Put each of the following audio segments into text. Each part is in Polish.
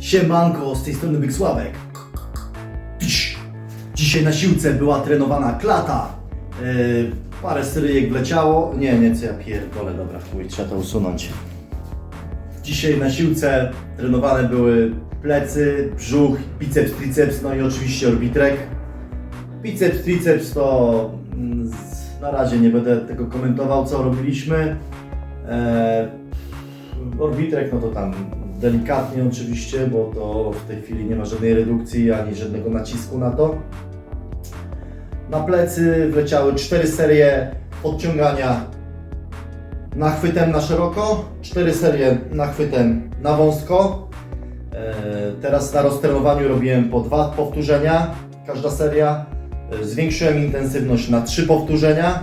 Siemanko, z tej strony Byk Sławek. Dzisiaj na siłce była trenowana klata. Yy, parę seryjek wleciało. Nie, nie, co ja pierdolę, dobra, chuj, trzeba to usunąć. Dzisiaj na siłce trenowane były plecy, brzuch, biceps, triceps, no i oczywiście orbitrek. Biceps, triceps to mm, na razie nie będę tego komentował, co robiliśmy. Eee, orbitrek, no to tam delikatnie oczywiście, bo to w tej chwili nie ma żadnej redukcji ani żadnego nacisku na to. Na plecy wleciały cztery serie podciągania nachwytem na szeroko, cztery serie nachwytem na wąsko. E, Teraz na roztrenowaniu robiłem po dwa powtórzenia, każda seria. E, Zwiększyłem intensywność na trzy powtórzenia.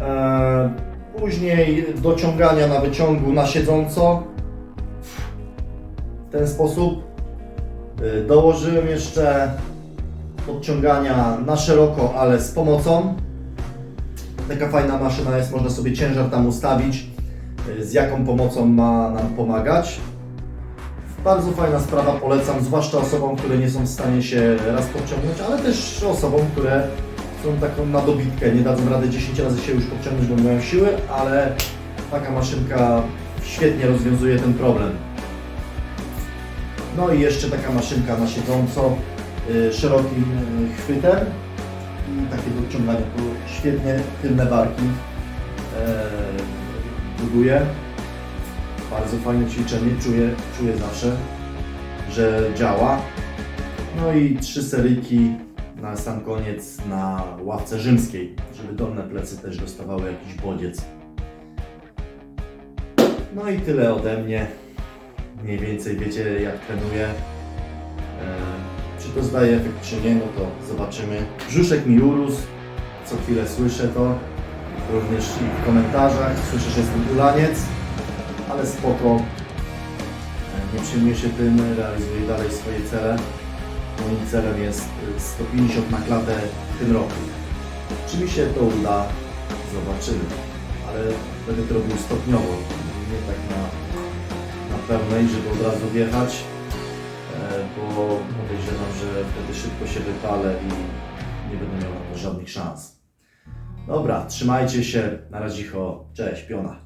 E, Później dociągania na wyciągu na siedząco. W ten sposób. E, Dołożyłem jeszcze podciągania na szeroko, ale z pomocą. Taka fajna maszyna jest, można sobie ciężar tam ustawić, y, z jaką pomocą ma nam pomagać. Bardzo fajna sprawa, polecam, zwłaszcza osobom, które nie są w stanie się raz podciągnąć, ale też osobom, które są taką na dobitkę, nie dadzą rady 10 razy się już podciągnąć, bo mają siły, ale taka maszynka świetnie rozwiązuje ten problem. No i jeszcze taka maszynka na siedząco, y, szerokim y, chwytem i takie dociąganie, tu świetnie tylne barki e, buduje. Bardzo fajne ćwiczenie, czuję, czuję zawsze, że działa. No i trzy seryjki na sam koniec na ławce rzymskiej, żeby dolne plecy też dostawały jakiś bodziec. No i tyle ode mnie. Mniej więcej wiecie jak trenuję. E, Czy to zdaje efekt, czy nie, no to zobaczymy. Brzuszek mi urósł, co chwilę słyszę to. Również i w komentarzach słyszę, że jestem ulaniec, ale spoko. Nie przejmuję się tym, realizuję dalej swoje cele. Moim celem jest y, 150 na klatę w tym roku. Czy mi się to uda, zobaczymy. Ale będę to robił stopniowo, nie tak na pełnej, żeby od razu wjechać, e, bo podejrzewam, że wtedy szybko się wypalę i nie będę miał na to żadnych szans. Dobra, trzymajcie się, na razie, cześć, piona.